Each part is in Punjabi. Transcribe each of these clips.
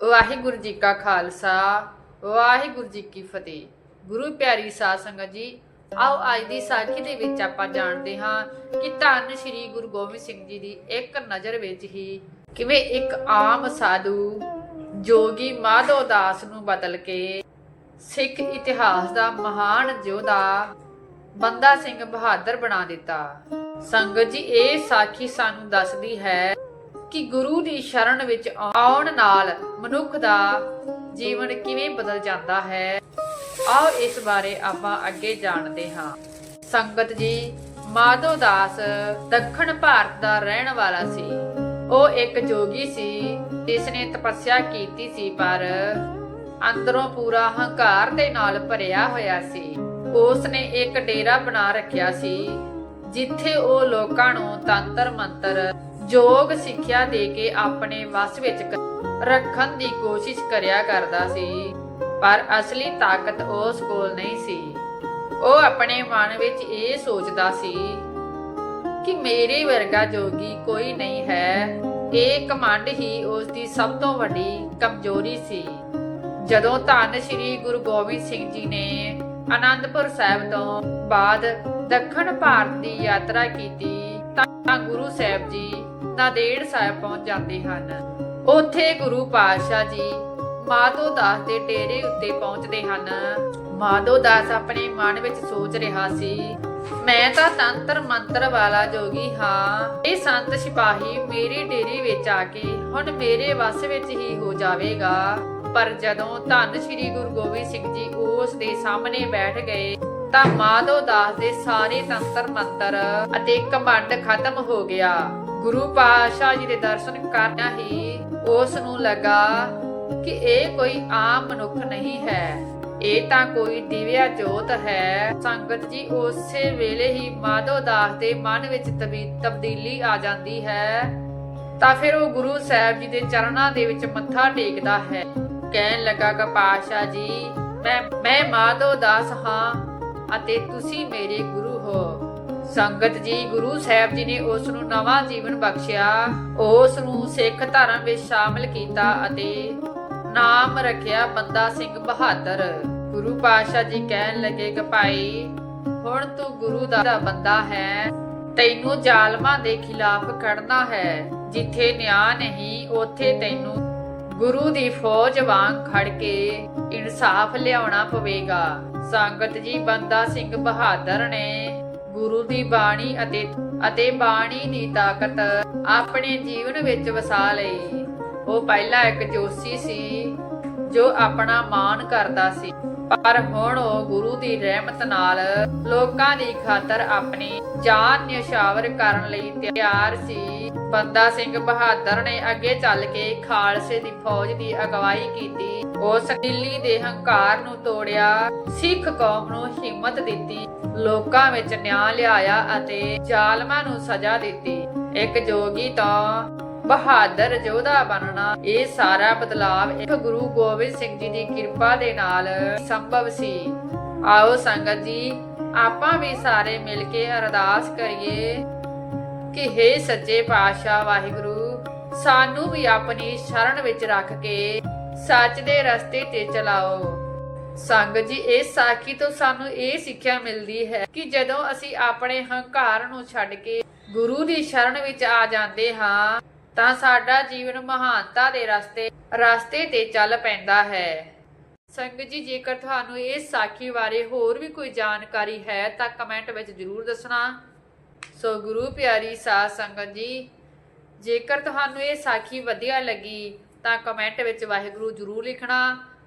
ਵਾਹਿਗੁਰੂ ਜੀ ਕਾ ਖਾਲਸਾ, ਵਾਹਿਗੁਰੂ ਜੀ ਕੀ ਫਤਿਹ। ਗੁਰੂ ਪਿਆਰੀ ਸਾਧ ਸੰਗਤ ਜੀ, ਆਓ ਅੱਜ ਦੀ ਸਾਖੀ ਦੇ ਵਿੱਚ ਆਪਾਂ ਜਾਣਦੇ ਹਾਂ ਕਿ ਧੰਨ ਸ਼੍ਰੀ ਗੁਰੂ ਗੋਬਿੰਦ ਸਿੰਘ ਜੀ ਦੀ ਇੱਕ ਨਜ਼ਰ ਵਿੱਚ ਹੀ ਕਿਵੇਂ ਇੱਕ ਆਮ ਸਾਧੂ ਜੋਗੀ ਮਾਧੋ ਦਾਸ ਨੂੰ ਬਦਲ ਕੇ ਸਿੱਖ ਇਤਿਹਾਸ ਦਾ ਮਹਾਨ ਯੋਧਾ ਬੰਦਾ ਸਿੰਘ ਬਹਾਦਰ ਬਣਾ ਦਿੱਤਾ। ਸੰਗਤ ਜੀ, ਇਹ ਸਾਖੀ ਸਾਨੂੰ ਦੱਸਦੀ ਹੈ ਕਿ ਗੁਰੂ ਦੀ ਸ਼ਰਨ ਵਿੱਚ ਆਉਣ ਨਾਲ ਮਨੁੱਖ ਦਾ ਜੀਵਨ ਕਿਵੇਂ ਬਦਲ ਜਾਂਦਾ ਹੈ? ਆਓ ਇਸ ਬਾਰੇ ਆਪਾਂ ਅੱਗੇ ਜਾਣਦੇ ਹਾਂ। ਸੰਗਤ ਜੀ, ਮਾਧੋ ਦਾਸ ਦੱਖਣ ਭਾਰਤ ਦਾ ਰਹਿਣ ਵਾਲਾ ਸੀ। ਉਹ ਇੱਕ ਜੋਗੀ ਸੀ ਜਿਸ ਨੇ ਤਪੱਸਿਆ ਕੀਤੀ ਸੀ, ਪਰ ਅੰਦਰੋਂ ਪੂਰਾ ਹੰਕਾਰ ਦੇ ਨਾਲ ਭਰਿਆ ਹੋਇਆ ਸੀ। ਉਸ ਨੇ ਇੱਕ ਡੇਰਾ ਬਣਾ ਰੱਖਿਆ ਸੀ, ਜਿੱਥੇ ਉਹ ਲੋਕਾਂ ਨੂੰ ਤੰਤਰ ਮੰਤਰ ਯੋਗ ਸਿੱਖਿਆ ਦੇ ਕੇ ਆਪਣੇ ਵਸ ਵਿੱਚ ਰੱਖਣ ਦੀ ਕੋਸ਼ਿਸ਼ ਕਰਿਆ ਕਰਦਾ ਸੀ। ਪਰ ਅਸਲੀ ਤਾਕਤ ਉਸ ਕੋਲ ਨਹੀਂ ਸੀ। ਉਹ ਆਪਣੇ ਮਨ ਵਿੱਚ ਇਹ ਸੋਚਦਾ ਸੀ ਕਿ ਮੇਰੇ ਵਰਗਾ ਜੋਗੀ ਕੋਈ ਨਹੀਂ ਹੈ। ਇਹ ਕਮੰਡ ਹੀ ਉਸ ਦੀ ਸਭ ਤੋਂ ਵੱਡੀ ਕਮਜ਼ੋਰੀ ਸੀ। ਜਦੋਂ ਧੰਨ ਸ਼੍ਰੀ ਗੁਰੂ ਗੋਬਿੰਦ ਸਿੰਘ ਜੀ ਨੇ ਆਨੰਦਪੁਰ ਸਾਹਿਬ ਤੋਂ ਬਾਅਦ ਦੱਖਣ ਭਾਰਤ ਦੀ ਯਾਤਰਾ ਕੀਤੀ ਤਾਂ ਗੁਰੂ ਸਾਹਿਬ ਜੀ ਨਾਂਦੇੜ ਸਾਹਿਬ ਪਹੁੰਚ ਜਾਂਦੇ ਹਨ। ਉੱਥੇ ਗੁਰੂ ਪਾਤਸ਼ਾਹ ਜੀ ਮਾਧੋ ਦਾਸ ਦੇ ਡੇਰੇ ਉੱਤੇ ਪਹੁੰਚਦੇ ਹਨ। ਮਾਧੋ ਦਾਸ ਆਪਣੇ ਮਨ ਵਿੱਚ ਸੋਚ ਰਿਹਾ ਸੀ, ਮੈਂ ਤਾਂ ਤੰਤਰ ਮੰਤਰ ਵਾਲਾ ਜੋਗੀ ਹਾਂ। ਇਹ ਸੰਤ ਸਿਪਾਹੀ ਮੇਰੇ ਡੇਰੇ ਵਿੱਚ ਆ ਕੇ ਹੁਣ ਮੇਰੇ ਵਸ ਵਿੱਚ ਹੀ ਹੋ ਜਾਵੇਗਾ। ਪਰ ਜਦੋਂ ਧੰਨ ਸ਼੍ਰੀ ਗੁਰੂ ਗੋਬਿੰਦ ਸਿੰਘ ਜੀ ਉਸ ਦੇ ਸਾਹਮਣੇ ਬੈਠ ਗਏ ਤਾਂ ਮਾਧੋ ਦਾਸ ਦੇ ਸਾਰੇ ਤੰਤਰ ਮੰਤਰ ਅਤੇ ਕਮੰਡ ਖਤਮ ਹੋ ਗਿਆ। ਗੁਰੂ ਪਾਤਸ਼ਾਹ ਜੀ ਦੇ ਦਰਸ਼ਨ ਕਰਨਾ ਹੀ ਉਸ ਨੂੰ ਲੱਗਾ ਕਿ ਇਹ ਕੋਈ ਆਮ ਮਨੁੱਖ ਨਹੀਂ ਹੈ। ਇਹ ਤਾਂ ਕੋਈ ਦਿਵਿਆ ਜੋਤ ਹੈ। ਸੰਗਤ ਜੀ ਉਸੇ ਵੇਲੇ ਹੀ ਮਾਧੋ ਦਾਸ ਦੇ ਮਨ ਵਿੱਚ ਤਬੀ- ਤਬਦੀਲੀ ਆ ਜਾਂਦੀ ਹੈ। ਤਾਂ ਫਿਰ ਉਹ ਗੁਰੂ ਸਾਹਿਬ ਜੀ ਦੇ ਚਰਨਾਂ ਦੇ ਵਿੱਚ ਮੱਥਾ ਟੇਕਦਾ ਹੈ। ਕਹਿਣ ਲੱਗਾ ਕਿ ਪਾਤਸ਼ਾਹ ਜੀ, ਮੈਂ ਮੈਂ ਮਾਧੋ ਦਾਸ ਹਾਂ। ਅਤੇ ਤੁਸੀਂ ਮੇਰੇ ਗੁਰੂ ਹੋ। ਸੰਗਤ ਜੀ, ਗੁਰੂ ਸਾਹਿਬ ਜੀ ਨੇ ਉਸ ਨੂੰ ਨਵਾਂ ਜੀਵਨ ਬਖਸ਼ਿਆ। ਉਸ ਨੂੰ ਸਿੱਖ ਧਰਮ ਵਿੱਚ ਸ਼ਾਮਲ ਕੀਤਾ ਅਤੇ ਨਾਮ ਰੱਖਿਆ ਬੰਦਾ ਸਿੰਘ ਬਹਾਦਰ। ਗੁਰੂ ਪਾਤਸ਼ਾਹ ਜੀ ਕਹਿਣ ਲੱਗੇ ਕਿ ਭਾਈ, ਹੁਣ ਤੂੰ ਗੁਰੂ ਦਾ ਬੰਦਾ ਹੈ। ਤੈਨੂੰ ਜ਼ਾਲਮਾਂ ਦੇ ਖਿਲਾਫ ਖੜਨਾ ਹੈ। ਜਿੱਥੇ ਨਿਆਂ ਨਹੀਂ, ਉੱਥੇ ਤੈਨੂੰ ਗੁਰੂ ਦੀ ਫੌਜ ਵਾਂਗ ਖੜ ਕੇ ਇਨਸਾਫ ਲਿਆਉਣਾ ਪਵੇਗਾ। ਸੰਗਤ ਜੀ ਬੰਦਾ ਸਿੰਘ ਬਹਾਦਰ ਨੇ ਗੁਰੂ ਦੀ ਬਾਣੀ ਅਤੇ ਅਤੇ ਬਾਣੀ ਦੀ ਤਾਕਤ ਆਪਣੇ ਜੀਵਨ ਵਿੱਚ ਵਸਾ ਲਈ। ਉਹ ਪਹਿਲਾਂ ਇੱਕ ਜੋਸ਼ੀ ਸੀ, ਜੋ ਆਪਣਾ ਮਾਣ ਕਰਦਾ ਸੀ। ਪਰ ਹੁਣ ਉਹ ਗੁਰੂ ਦੀ ਰਹਿਮਤ ਨਾਲ ਲੋਕਾਂ ਦੀ ਖਾਤਰ ਆਪਣੀ ਜਾਨ ਨਿਸ਼ਾਵਰ ਕਰਨ ਲਈ ਤਿਆਰ ਸੀ। ਬੰਦਾ ਸਿੰਘ ਬਹਾਦਰ ਨੇ ਅੱਗੇ ਚੱਲ ਕੇ ਖਾਲਸੇ ਦੀ ਫੌਜ ਦੀ ਅਗਵਾਈ ਕੀਤੀ। ਉਸ ਦਿੱਲੀ ਦੇ ਹੰਕਾਰ ਨੂੰ ਤੋੜਿਆ। ਸਿੱਖ ਕੌਮ ਨੂੰ ਹਿੰਮਤ ਦਿੱਤੀ। ਲੋਕਾਂ ਵਿੱਚ ਨਿਆਂ ਲਿਆਇਆ ਅਤੇ ਜ਼ਾਲਮਾਂ ਨੂੰ ਸਜ਼ਾ ਦਿੱਤੀ। ਇੱਕ ਜੋਗੀ ਤਾਂ ਬਹਾਦਰ ਯੋਧਾ ਬਣਨਾ। ਇਹ ਸਾਰਾ ਬਦਲਾਵ ਇੱਕ ਗੁਰੂ ਗੋਬਿੰਦ ਸਿੰਘ ਜੀ ਦੀ ਕਿਰਪਾ ਦੇ ਨਾਲ ਸੰਭਵ ਸੀ। ਆਓ ਸੰਗਤ ਜੀ, ਆਪਾਂ ਵੀ ਸਾਰੇ ਮਿਲ ਕੇ ਅਰਦਾਸ ਕਰੀਏ। ਕਿ हे ਸੱਚੇ ਪਾਤਸ਼ਾਹ ਵਾਹਿਗੁਰੂ, ਸਾਨੂੰ ਵੀ ਆਪਣੀ ਸ਼ਰਨ ਵਿੱਚ ਰੱਖ ਕੇ ਸੱਚ ਦੇ ਰਸਤੇ ਤੇ ਚਲਾਓ। ਸੰਗਤ ਜੀ, ਇਸ ਸਾਖੀ ਤੋਂ ਸਾਨੂੰ ਇਹ ਸਿੱਖਿਆ ਮਿਲਦੀ ਹੈ ਕਿ ਜਦੋਂ ਅਸੀਂ ਆਪਣੇ ਹੰਕਾਰ ਨੂੰ ਛੱਡ ਕੇ ਗੁਰੂ ਦੀ ਸ਼ਰਨ ਵਿੱਚ ਆ ਜਾਂਦੇ ਹਾਂ, ਤਾਂ ਸਾਡਾ ਜੀਵਨ ਮਹਾਨਤਾ ਦੇ ਰਸਤੇ ਰਸਤੇ ਤੇ ਚੱਲ ਪੈਂਦਾ ਹੈ। ਸੰਗਤ ਜੀ, ਜੇਕਰ ਤੁਹਾਨੂੰ ਇਸ ਸਾਖੀ ਬਾਰੇ ਹੋਰ ਵੀ ਕੋਈ ਜਾਣਕਾਰੀ ਹੈ, ਤਾਂ ਕਮੈਂਟ ਵਿੱਚ ਜਰੂਰ ਦੱਸਣਾ। ਸੋ ਗੁਰੂ ਪਿਆਰੀ ਸਾਧ ਸੰਗਤ ਜੀ, ਜੇਕਰ ਤੁਹਾਨੂੰ ਇਹ ਸਾਖੀ ਵਧੀਆ ਲੱਗੀ, ਤਾਂ ਕਮੈਂਟ ਵਿੱਚ ਵਾਹਿਗੁਰੂ ਜਰੂਰ ਲਿਖਣਾ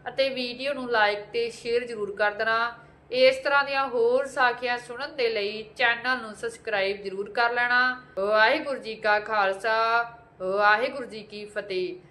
ਅਤੇ ਵੀਡੀਓ ਨੂੰ ਲਾਈਕ ਤੇ ਸ਼ੇਅਰ ਜਰੂਰ ਕਰ ਦੇਣਾ। ਇਸ ਤਰ੍ਹਾਂ ਦੀਆਂ ਹੋਰ ਸਾਖੀਆਂ ਸੁਣਨ ਦੇ ਲਈ ਚੈਨਲ ਨੂੰ ਸਬਸਕ੍ਰਾਈਬ ਜਰੂਰ ਕਰ ਲੈਣਾ। ਵਾਹਿਗੁਰੂ ਜੀ ਕਾ ਖਾਲਸਾ, ਵਾਹਿਗੁਰੂ ਜੀ ਕੀ ਫਤਿਹ।